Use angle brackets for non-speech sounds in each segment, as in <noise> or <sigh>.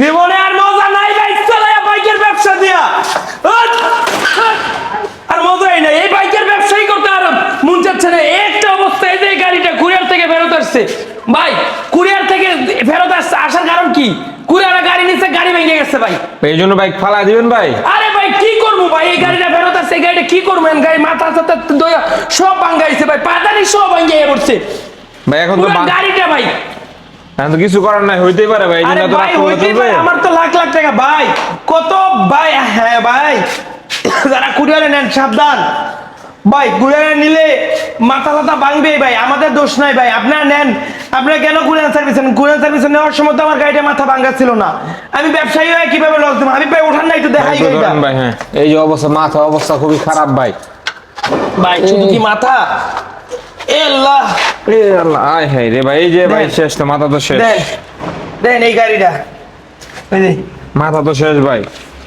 জীবনে আর মজা নাই বাইক চালায় বাইকের ব্যবসা দিয়া। আর মজাই নাই এই বাইকের ব্যবসাই করতে আর মন চাচ্ছে না। একটা অবস্থা এই যে গাড়িটা কুরিয়ার থেকে ফেরত আসছে। ভাই কুরিয়ার থেকে ফেরত আসছে আসার কারণ কি? কুরিয়ার গাড়ি নিচ্ছে গাড়ি ভেঙে গেছে ভাই। এই জন্য বাইক ফালা দিবেন ভাই? আরে ভাই কি করব ভাই? এই গাড়িটা ফেরত আসছে এই গাড়িটা কি করব? গাড়ি মাথা সাথে সব ভাঙ্গাইছে ভাই। পাতানি সব ভাঙ্গাইয়া পড়ছে। ভাই এখন তো গাড়িটা ভাই এখন কিছু করার নাই হইতেই পারে ভাই আরে ভাই হইতেই পারে, আমার তো লাখ লাখ টাকা ভাই কত ভাই হ্যাঁ ভাই <coughs> যারা কুরিয়ারে নেন সাবধান। ভাই কুরিয়ারে নিলে মাথা ভাঙবে ভাই আমাদের দোষ নাই ভাই আপনারা নেন। আপনারা কেন কুরিয়ার সার্ভিস নেন? কুরিয়ার সার্ভিস নেওয়ার সময় তো আমার গাড়িটা মাথা ভাঙা ছিল না। আমি ব্যবসায়ী হয়ে কীভাবে লস দেবো? আমি ভাই ওঠান না একটু দেখাই গাড়িটা। ভাই হ্যাঁ। এই যে অবস্থা মাথা অবস্থা খুবই খারাপ ভাই। ভাই শুধু কি মাথা? এ আল্লাহ এ আল্লাহ আয় হায় রে ভাই এই যে ভাই শেষ তো মাথা তো শেষ। দেন। দেন এই গাড়িটা। এই মাথা তো শেষ ভাই।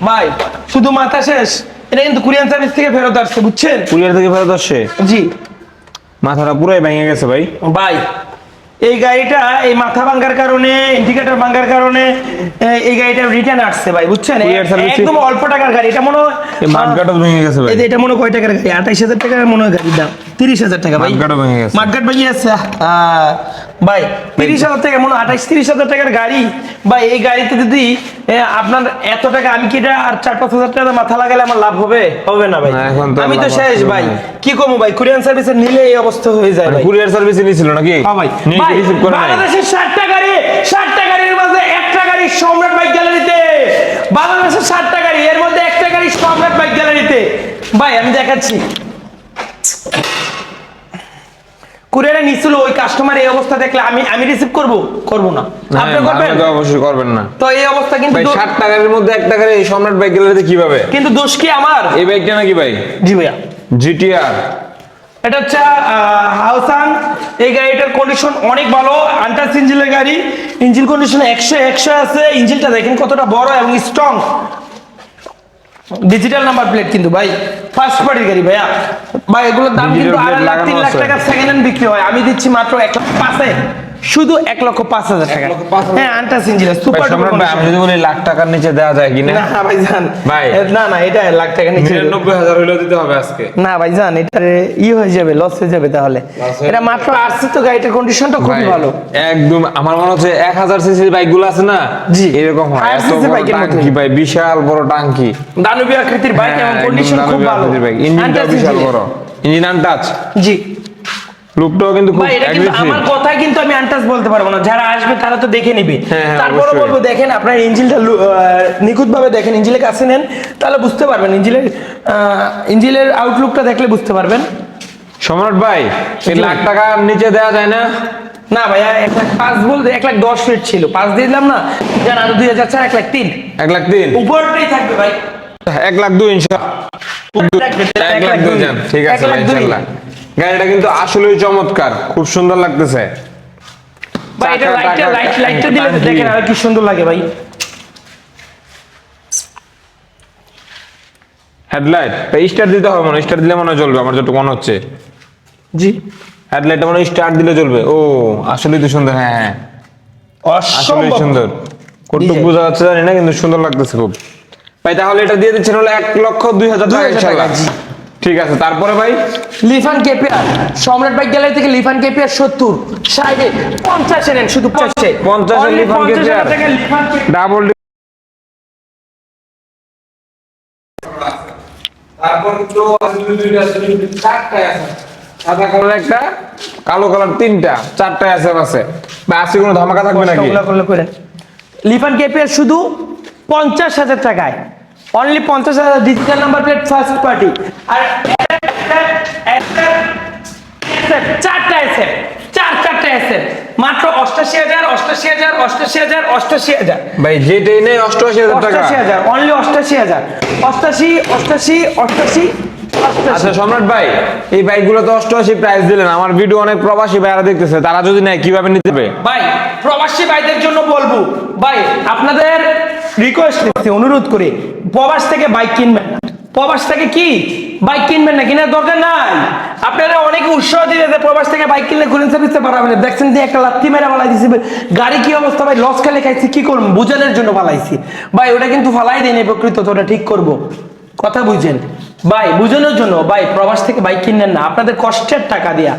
ভাই শুধু মাথা শেষ এটা কিন্তু কুরিয়ান সার্ভিস থেকে ফেরত আসছে বুঝছেন? কুরিয়ার থেকে ফেরত আসছে? জি। মাথাটা পুরাই ভেঙে গেছে ভাই। ভাই এই গাড়িটা এই মাথা ভাঙ্গার কারণে ইন্ডিকেটর ভাঙ্গার কারণে এই গাড়িটা রিটার্ন আসছে ভাই বুঝছেন? একদম অল্প টাকার গাড়ি এটা মনে হয় ভেঙে গেছে ভাই। এটা মনে হয় কয় টাকার গাড়ি? আঠাইশ হাজার টাকার মনে হয় গাড়ির দাম। তিরিশ হাজার টাকা ভাই। ভেঙে গেছে। মাঠঘাট ভেঙে আহ, ভাই তিরিশ হাজার টাকা মনে আঠাইশ তিরিশ হাজার টাকার গাড়ি। ভাই এই গাড়িতে যদি আপনার এত টাকা আমি কি এটা আর চার পাঁচ হাজার টাকা মাথা লাগালে আমার লাভ হবে? হবে না ভাই। আমি তো শেষ ভাই। কি করব ভাই? কুরিয়ান সার্ভিসে নিলে এই অবস্থা হয়ে যায় ভাই। কুরিয়ার সার্ভিসে নিয়েছিল নাকি? হ্যাঁ ভাই। রিসিভ করে বাংলাদেশের ষাটটা গাড়ি ষাটটা গাড়ির মধ্যে একটা গাড়ি সম্রাট বাইক গ্যালারিতে। বাংলাদেশের ষাটটা গাড়ি এর মধ্যে একটা গাড়ি সম্রাট বাইক গ্যালারিতে। ভাই আমি দেখাচ্ছি। কুরিয়ারে নিছিল ওই কাস্টমার এই অবস্থা দেখলে আমি আমি রিসিভ করব? করব না। আপনি করবেন? অবশ্যই করবেন না। তো এই অবস্থা কিন্তু ভাই দো- ষাট টাকার মধ্যে এক টাকার এই সম্রাট বাইক গ্যালারিতে কীভাবে? কিন্তু দোষ কি আমার? এই বাইকটা নাকি ভাই? জি ভাইয়া। জিটিআর এটা হচ্ছে হাউসান এই গাড়িটার কন্ডিশন অনেক ভালো। আন্টাস ইঞ্জিনের গাড়ি। ইঞ্জিন কন্ডিশন একশো একশো আছে। ইঞ্জিনটা দেখেন কতটা বড় এবং স্ট্রং ডিজিটাল নাম্বার প্লেট কিন্তু ভাই ফার্স্ট পার্টির গাড়ি ভাইয়া। ভাই এগুলোর দাম কিন্তু আড়াই লাখ তিন লাখ টাকা টাকার সেকেন্ড হ্যান্ড বিক্রি হয়। আমি দিচ্ছি মাত্র এক লাখ পাঁচে। শুধু এক লক্ষ পাঁচ হাজার টাকা। হ্যাঁ আন্টাস ইঞ্জিন সুপার ভাই আমি যদি বলি লাখ টাকার নিচে দেওয়া যায় কিনা? না ভাই জান। ভাই। না না এটা লাখ টাকা নিচে। নিরানব্বই হাজার হইলেও দিতে হবে আজকে। না ভাই জান এটা ই হয়ে যাবে লস হয়ে যাবে তাহলে। এটা মাত্র আসছে তো গাড়িটার কন্ডিশনটা খুবই ভালো। একদম আমার মনে হচ্ছে এক হাজার সিসির বাইকগুলো আছে না? জি। এরকম হয় এত বড় বাইকের মতোই। টাঙ্কি ভাই বিশাল বড় টাঙ্কি। দানবী আকৃতির বাইক হ্যাঁ, এবং কন্ডিশন খুব ভালো। ইঞ্জিনটা বিশাল বড়। ইঞ্জিন আনটাচ জি। লুকটাও কিন্তু খুব aggressive। আমার কথাই কিন্তু আমি আনটাস বলতে পারব না। যারা আসবে তারা তো দেখে নিবে। হ্যাঁ, হ্যাঁ, তারপরে বলব দেখেন আপনার ইঞ্জিনটা নিখুঁত ভাবে দেখেন ইঞ্জিনের কাছে নেন তাহলে বুঝতে পারবেন। ইঞ্জিনের ইঞ্জিনের আউটলুকটা দেখলে বুঝতে পারবেন। সম্রাট ভাই এই লাখ টাকার নিচে দেওয়া যায় না? না ভাইয়া এক লাখ পাঁচ বলতে এক লাখ দশ ফিট ছিল। পাঁচ দিয়ে দিলাম না। জান আরও দুই হাজার চার এক লাখ তিন। এক লাখ তিন? উপরটাই থাকবে ভাই। এক লাখ দুই ইনশা এক লাখ দুই ঠিক আছে। ইনশাল্লাহ। গাড়িটা কিন্তু আসলেই চমৎকার খুব সুন্দর লাগতেছে। ভাই এটা লাইটটা লাইট লাইটটা দিলে দেখেন আর কি সুন্দর লাগে ভাই। হেডলাইট। স্টার্ট দিতে হবে মনে স্টার্ট দিলে মনে আমার যতটুকু মনে হচ্ছে। জি। হেডলাইটটা মনে স্টার্ট দিলে চলবে ও আসলেই তো সুন্দর হ্যাঁ হ্যাঁ। আসলেই সুন্দর। কতটুকু DJ বোঝা যাচ্ছে জানি না কিন্তু সুন্দর লাগতেছে খুব। ভাই তাহলে এটা দিয়ে দিচ্ছেন হলো এক লক্ষ দুই হাজার টাকা 2000 টাকা, ইনশাল্লাহ। জি। ঠিক আছে তারপরে ভাই? Lifan KPR Samrat bike gallery থেকে লিফান কেপিয়ার সত্তর সাইডে পঞ্চাশে নেন শুধু পঞ্চাশে। 50 লিফান 50 কেপিয়ার। ডাবল তারপর তো দুইটা চারটায় আছে। সাদা কালার। একটা কালো কালার তিনটা চারটায় আছে আছে বা আছে কোনো ধামাকা থাকবে নাকি? লিফান কেপিয়ার শুধু পঞ্চাশ হাজার টাকায়। অনলি পঞ্চাশ হাজার digital number plate first party আর চারটা এসে চার চারটা এসে মাত্র অষ্টাশি হাজার অষ্টাশি হাজার অষ্টাশি হাজার অষ্টাশি হাজার। ভাই যে ট্রেনে অষ্টআশি হাজার টাকা। অষ্টাশি হাজার অনলি অষ্টাশি হাজার। অষ্টাশি অষ্টাশি অষ্টাশি আচ্ছা সম্রাট ভাই, এই বাইকগুলো তো অষ্টআশি প্রাইস দিলেন। আমার ভিডিও অনেক প্রবাসী ভাইরা দেখতেছে, তারা যদি নেয়, কীভাবে নিতে হবে? ভাই, প্রবাসী ভাইদের জন্য বলব, ভাই, আপনাদের রিকোয়েস্ট করছি অনুরোধ করে, প্রবাস থেকে বাইক কিনবেন। প্রবাস থেকে কি? বাইক কিনবেন না, কেনার দরকার নাই। আপনারা অনেকে উৎসাহ দিলে যে প্রবাস থেকে বাইক কিনলে ঘুরেন সার্ভিসে পারাবেন। দেখছেন যে একটা লাত্তি মেরে ফালাই দিছি গাড়ি কি অবস্থা, ভাই? লস খেলে খাইছি, কি করব? বুঝানোর জন্য ফালাইছি ভাই, ওটা কিন্তু ফালাই দিন প্রকৃত তো ওটা ঠিক করব। কথা বুঝেন। ভাই বুঝানোর জন্য ভাই প্রবাস থেকে বাইক কিনবেন না। আপনাদের কষ্টের টাকা দিয়া।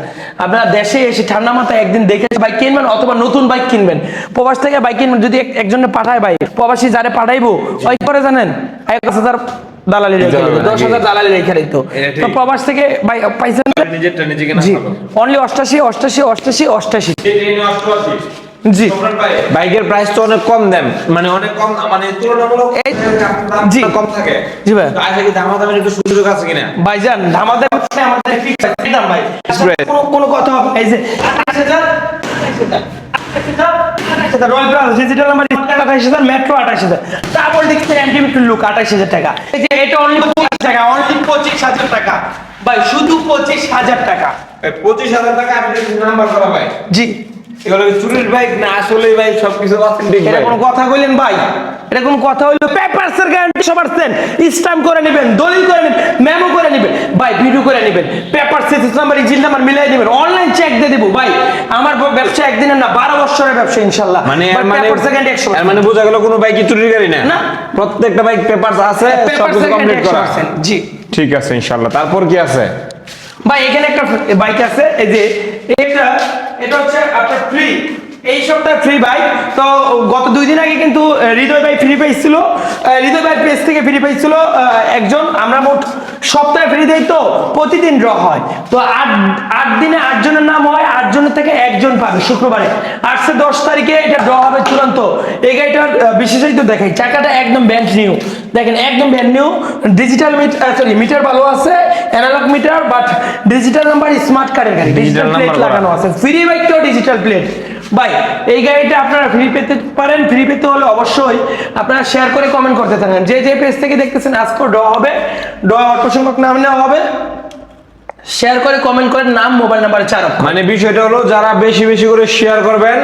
আপনারা দেশে এসে ঠান্ডা মাথায় একদিন দেখে বাইক কিনবেন অথবা নতুন বাইক কিনবেন। প্রবাস থেকে বাইক কিনবেন যদি একজনে পাঠায় ভাই প্রবাসী যারে পাঠাইবো ওই করে জানেন এক হাজার দালালি রেখে দিত, দশ হাজার দালালি রেখে দিত তো প্রবাস থেকে ভাই পাইছেন। অনলি অষ্টাশি অষ্টাশি অষ্টাশি অষ্টাশি। জি। বাইকের প্রাইস তো অনেক কম দেন। মানে অনেক কম মানে তুলনামূলক জি। কম থাকে। জি ভাই। আশা কি দামাদামের একটু সুযোগ আছে কিনা? ভাইজান ব্যবসায় আমাদের fix আছে দাম ভাই। কোনো কোনো কথা হবে এই যে 28,000, 28,000, 28,000, 28,000, রয়্যাল প্লাস ডিজিটাল নাম্বার আঠাশ হাজার। মেট্রো আঠাশ হাজার। ডাবল ডিক্সের অ্যান্টিমিটার লুক আঠাশ হাজার টাকা। এই যে এটা অনলি পঁচিশ টাকা অনলি পঁচিশ হাজার টাকা। ভাই শুধু পঁচিশ হাজার টাকা। পঁচিশ হাজার টাকা নাম্বার করা ভাই। জি। এগুলো কি চুরির বাইক না আসলে ভাই সবকিছু অথেন্টিক এটা কোনো কথা কইলেন ভাই? এটা কোনো কথা হইল? পেপারসের গ্যারান্টি সব পারছেন স্ট্যাম্প করে নেবেন দলিল করে নেবেন মেমো করে নেবেন। ভাই ভিডিও করে নেবেন। Paper chassis number engine number মিলাই নেবেন। অনলাইন চেক দিয়ে দেবো। ভাই আমার ব্যবসা একদিনের না বারো বছরের ব্যবসা ইনশাল্লাহ। মানে মানে সেকেন্ড একশো এর মানে বোঝা গেল কোনো বাইকই চুরির গাড়ি না। না। প্রত্যেকটা বাইক পেপারস আছে সবকিছু কমপ্লিট করা। জি। ঠিক আছে ইনশাআল্লাহ তারপর কি আছে? ভাই এখানে একটা বাইক আছে এই যে এটা এটা হচ্ছে আপনার ফ্রি এই সপ্তাহে ফ্রি বাইক তো গত দুই দিন আগে কিন্তু হৃদয় ভাই ফ্রি পাইছিল আহ, হৃদয় ভাই পেজ থেকে ফ্রি পাইছিল আহ, একজন। আমরা মোট সপ্তাহে ফ্রি দেই তো প্রতিদিন ড্র হয়। তো আট আট দিনে আট জনের নাম হয় আট জনের থেকে একজন পাবে শুক্রবারে। আটশো দশ তারিখে এটা ড্র হবে চূড়ান্ত। এই গাড়িটার বিশেষায়িত দেখাই। চাকাটা একদম ব্যান্ড নিউ দেখেন একদম brand new digital meter sorry meter ভালো আছে analogue meter but digital number smart কার্ডের গাড়ি। ডিজিটাল প্লেট লাগানো আছে। ফ্রি বাইকটাও ডিজিটাল প্লেট ভাই এই গাড়িটা আপনারা ফ্রি পেতে পারেন। ফ্রি পেতে হলে অবশ্যই আপনারা শেয়ার করে কমেন্ট করতে থাকেন। যে যে পেজ থেকে দেখতেছেন আজকে ড হবে। ড অটোসংখ্যক নাম নেওয়া হবে। শেয়ার করে কমেন্ট করেন নাম মোবাইল নাম্বার চার অক্ষর। মানে বিষয়টা হলো যারা বেশি বেশি করে শেয়ার করবেন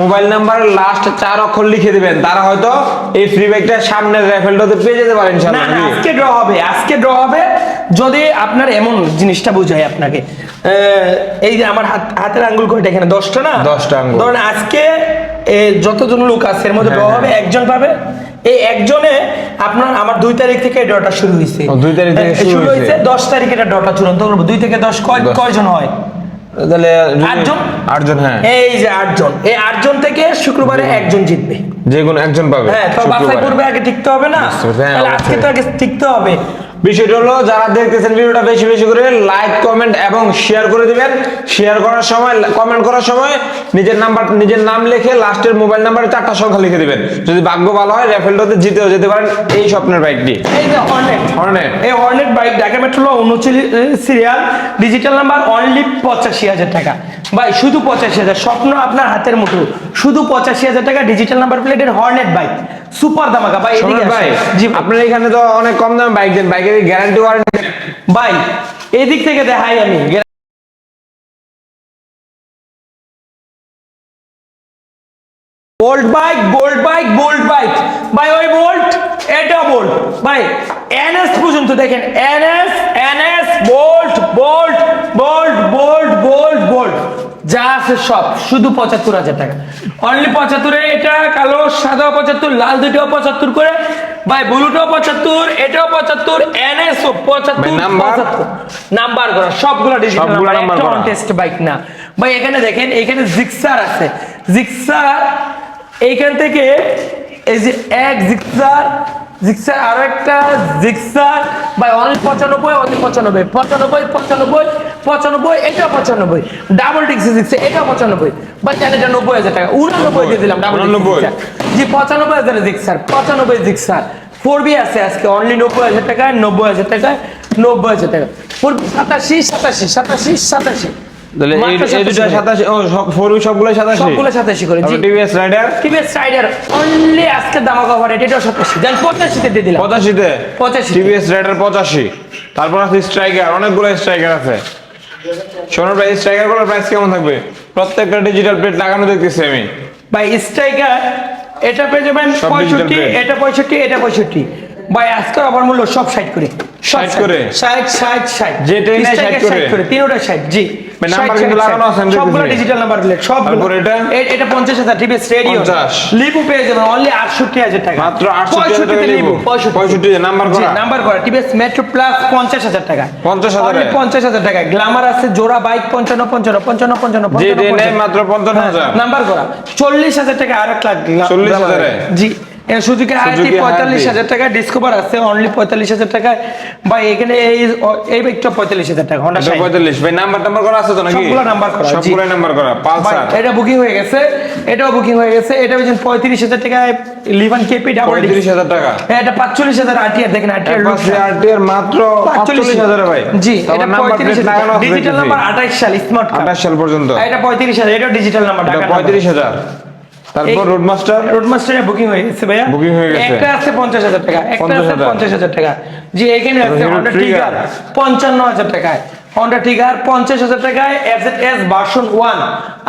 মোবাইল নাম্বার লাস্ট চার অক্ষর লিখে দিবেন তারা হয়তো এই ফ্রি বাইকটা সামনের র্যাফেলটাতে পেয়ে যেতে পারেন ইনশাআল্লাহ আজকে ড্র হবে আজকে ড্র হবে। যদি আপনার এমন জিনিসটা বুঝাই আপনাকে এই যে আমার হাত হাতের আঙ্গুল কয়টা এখানে? দশটা না? 10টা আঙ্গুল। ধরেন আজকে যতজন লোক আছে এর মধ্যে হ্যাঁ, হবে হ্যাঁ। একজন পাবে? এই একজনে আপনার আমার দুই তারিখ থেকে ড্রটা শুরু হয়েছে দুই তারিখ থেকে শুরু হয়েছে। দশ তারিখে এটা ড্রটা চূড়ান্ত করব। দুই থেকে দশ কয়। কয়জন হয়? তাহলে আটজন? আটজন হ্যাঁ। এই যে আটজন। এই আটজন থেকে শুক্রবারে একজন জিতবে। যে কোনো একজন পাবে হ্যাঁ তো শুক্রবারে। আগে টিকতে হবে না? হ্যাঁ, আজকে তো আগে টিকতে হবে। বিষয়টা হলো যারা দেখতেছেন ভিডিওটা বেশি বেশি করে লাইক কমেন্ট এবং শেয়ার করে দিবেন। শেয়ার করার সময় কমেন্ট করার সময় নিজের নাম্বার নিজের নাম লিখে লাস্টের মোবাইল নাম্বারে চারটা সংখ্যা লিখে দিবেন। যদি ভাগ্য ভালো হয় র্যাফেলটাতে জিতেও যেতে পারেন এই স্বপ্নের বাইকটি এই যে হর্নেট। এই হর্নেট বাইক ঢাকা মেট্রো উনচল্লিশ সিরিয়াল ডিজিটাল নাম্বার অনলি পঁচাশি হাজার টাকা। ভাই শুধু পঁচাশি হাজার স্বপ্ন আপনার হাতের মুঠো। শুধু পঁচাশি হাজার টাকা ডিজিটাল নাম্বার প্লেটের হর্নেট বাইক সুপার দামাকা ভাই এদিকে ভাই জি। আপনার এখানে তো অনেক কম দামে বাইক দেন বাইকের গ্যারান্টি ওয়ারেন্টি ভাই এদিক থেকে দেখাই আমি। Bolt bike bolt bike bolt bike ভাই ওই বোল্ট এটা বোল্ট ভাই এনএস পর্যন্ত দেখেন NS NS bolt bolt bolt bolt bolt bolt যা আছে সব শুধু পঁচাত্তর হাজার টাকা। অনলি পঁচাত্তরে এটা কালো সাদা পঁচাত্তর লাল দুটোও পঁচাত্তর করে ভাই ব্লুটাও পঁচাত্তর এটাও পঁচাত্তর এনএস ও পঁচাত্তর নাম্বার? করা সবগুলো ডিজিটাল টেস্ট বাইক না। ভাই এখানে দেখেন এখানে জিক্সার আছে। জিক্সার এইখান থেকে এই যে এক জিক্সার জিক্সার আরও একটা জিক্সার ভাই অনলি পঁচানব্বই অনলি পঁচানব্বই পঁচানব্বই পঁচানব্বই পঁচানব্বই এটা পঁচানব্বই। ডাবল ডিক্সি জিক্সার এটা পঁচানব্বই। তাহলে এটা নব্বই হাজার টাকা। উনানব্বই দিয়ে দিলাম ডাবল। জি পঁচানব্বই হাজার জিক্সার পঁচানব্বই জিক্সার ফোর বি আছে আজকে অনলি নব্বই হাজার টাকায় নব্বই হাজার টাকায় নব্বই হাজার টাকা ফোর সাতাশি সাতাশি সাতাশি সাতাশি। তাহলে এই মাত্র এই দুটো 87 সাতাশি সবগুলো সাতাশি? সাতাশি করে টিভিএস রাইডার অনলি আজকে দামা কভার এটাও সাতাশি। পঁচাশিতে দিয়ে পঁচাশিতে? পঁচাশি। টিভিএস রাইডার পঁচাশি। তারপর আছে স্ট্রাইকার অনেকগুলো স্ট্রাইকার আছে। সোনার প্রাইস স্ট্রাইকারগুলোর প্রাইস কেমন থাকবে? প্রত্যেকটা ডিজিটাল প্লেট লাগানো দেখতেছি আমি। ভাই স্ট্রাইকার এটা পেয়ে যাবেন পঁয়ষট্টি এটা পঁয়ষট্টি এটা পঁয়ষট্টি। ভাই আজকের অফার মূল্য সব সাইড করে। ষাট করে? ষাট ষাট ষাট। যেটা ষাট করে? তিনটা ষাট জি। ষাট, নাম্বার কিন্তু লাগানো আছে, সবগুলো ডিজিটাল নাম্বার প্লেট সবগুলো। এটা? এটা পঞ্চাশ হাজার রেডিও লিপু পেয়ে যাবেন অনলি আটষট্টি হাজার টাকা। মাত্র 68 টাকা লিপু। লিপু, 65 নাম্বার করা? নাম্বার করা। টিভিএস মেট্রো প্লাস পঞ্চাশ হাজার টাকা। 50,000 Only টাকা। পঞ্চাশ হাজার টাকা গ্লামার আছে জোড়া বাইক পঞ্চান্ন পঞ্চান্ন পঞ্চান্ন পঞ্চান্ন যে পঞ্চান্ন, নেয় মাত্র পঞ্চান্ন হাজার। হ্যাঁ, নাম্বার করা। চল্লিশ হাজার টাকা আর এক লাখ গ্লা- 40 জি। এর সুজুকি আইটি পঁয়তাল্লিশ হাজার টাকা ডিসকভার আছে অনলি পঁয়তাল্লিশ হাজার টাকায় বা এখানে এই এই বাইকটা পঁয়তাল্লিশ হাজার টাকা হন্ডা 45 ভাই নাম্বার টাম্বার করা আছে তো নাকি? সবগুলো নাম্বার করা। সবগুলো নাম্বার করা পালসার এটা বুকিং হয়ে গেছে এটাও বুকিং হয়ে গেছে এটা হচ্ছে পঁয়ত্রিশ হাজার টাকায় লিভান কেপি ডাবল 35000 টাকা। এটা পাঁচচল্লিশ হাজার আটিয়ার দেখেন আরটিআর মাত্র 45000 ভাই। জি এটা পঁয়ত্রিশ প্লেট ডিজিটাল নাম্বার আঠাইশ সাল স্মার্ট 28 সাল পর্যন্ত। এটা পঁয়ত্রিশ হাজার এটা ডিজিটাল নাম্বার নাম্বার। 35000 তারপর এই- রোড মাস্টার রোডমাস্টারে বুকিং হয়ে গেছে ভাইয়া। Booking হয়ে গেছে। একটা আছে পঞ্চাশ হাজার টাকা একটা আছে 50,000 পঞ্চাশ হাজার টাকা। জি এখানে আছে Hero হন্ডা Trigger। টিগার পঞ্চান্ন হাজার টাকায়। হন্ডা টিগার পঞ্চাশ হাজার টাকায় এফ এস ভার্সন ওয়ান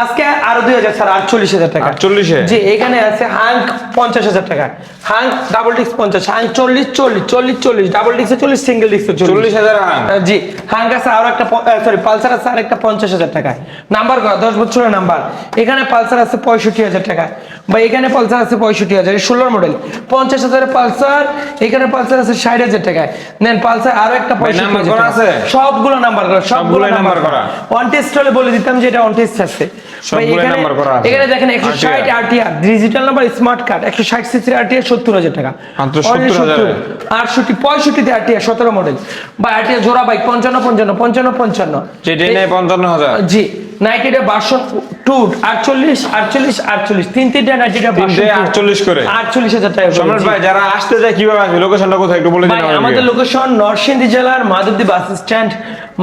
আজকে আরও দুই হাজার স্যার আটচল্লিশ হাজার টাকা। 48 জি এখানে আছে হাঙ্ক পঞ্চাশ হাজার টাকা। হাঙ্ক ডাবল ডিস্ক পঞ্চাশ হাঙ্ক চল্লিশ চল্লিশ চল্লিশ চল্লিশ ডাবল ডিস্কে চল্লিশ সিঙ্গেল ডিস্কে চল্লিশ। 40000 হাং জি হাঙ্ক আছে আরও একটা সরি পালসার আছে আর একটা পঞ্চাশ হাজার টাকায়। নাম্বার করা দশ বছরের নাম্বার এখানে পালসার আছে পঁয়ষট্টি হাজার টাকা। বা এখানে পালসার আছে পঁয়ষট্টি হাজার ষোলোর মডেল পঞ্চাশ হাজারের পালসার এখানে পালসার আছে ষাট হাজার টাকায়। নেন পালসার আরও একটা পঁয়ষট্টি হাজার? সবগুলো নাম্বার করা সবগুলো নাম্বার নাম্বার করা। করা। অন টেস্ট হলে বলে দিতাম যে এটা অন টেস্ট আছে এখানে- নাম্বার করা আছে। এখানে দেখেন একশো ষাট RTR RTR digital number smart card একশো ষাট সিসির আরটিআর সত্তর হাজার টাকা। মাত্র Only 70,000 আটষট্টি আরটিআর সতেরো মডেল বা আরটিআর জোড়া বাইক পঞ্চান্ন পঞ্চান্ন পঞ্চান্ন পঞ্চান্ন। যেটা নেয় 55000 জি নাইটিটা বাসন টু আটচল্লিশ আটচল্লিশ আটচল্লিশ। তিন তিনটা নাইটিটা তিনটে 48 করে। আটচল্লিশ হাজার টাকা সম্রাট ভাই যারা আসতে যায় কীভাবে আসবে? লোকেশনটা কোথায় একটু বলে দিন আমাদের লোকেশন নরসিংদী জেলার Madhabdi bus stand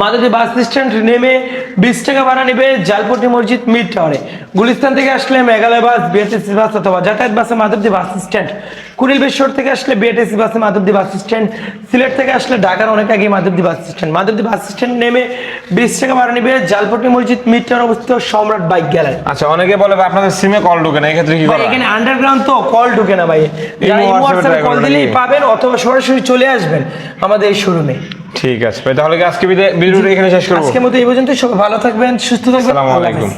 Madhabdi bus stand নেমে বিশ টাকা ভাড়া নেবে জালপট্টি মসজিদ মিড টাওয়ারে গুলিস্তান থেকে আসলে মেঘালয় বাস বিএটিসি বাস অথবা যাতায়াত বাসে মাধবদী বাস স্ট্যান্ড কুড়িল বেশ্বর থেকে আসলে বিএটিসি বাসে মাধবদী বাস স্ট্যান্ড সিলেট থেকে আসলে ঢাকার অনেক আগে Madhabdi bus stand Madhabdi bus stand নেমে বিশ টাকা ভাড়া নেবে জালপট্টি মসজিদ মিড টাওয়ার অবস্থিত সম্রাট বাইক গ্যালারি। আচ্ছা অনেকে বলে আপনাদের সিমে কল ঢোকে না এক্ষেত্রে কি করা এখানে আন্ডারগ্রাউন্ড তো কল ঢুকে না ভাই। হোয়াটসঅ্যাপে কল দিলেই পাবেন অথবা সরাসরি চলে আসবেন আমাদের এই শোরুমে ঠিক আছে। ভাই তাহলে আজকে বিদায় ভিডিওটা এখানে শেষ করব? আজকের মতো এই পর্যন্ত সবাই ভালো থাকবেন সুস্থ থাকবেন। আসসালামু আলাইকুম।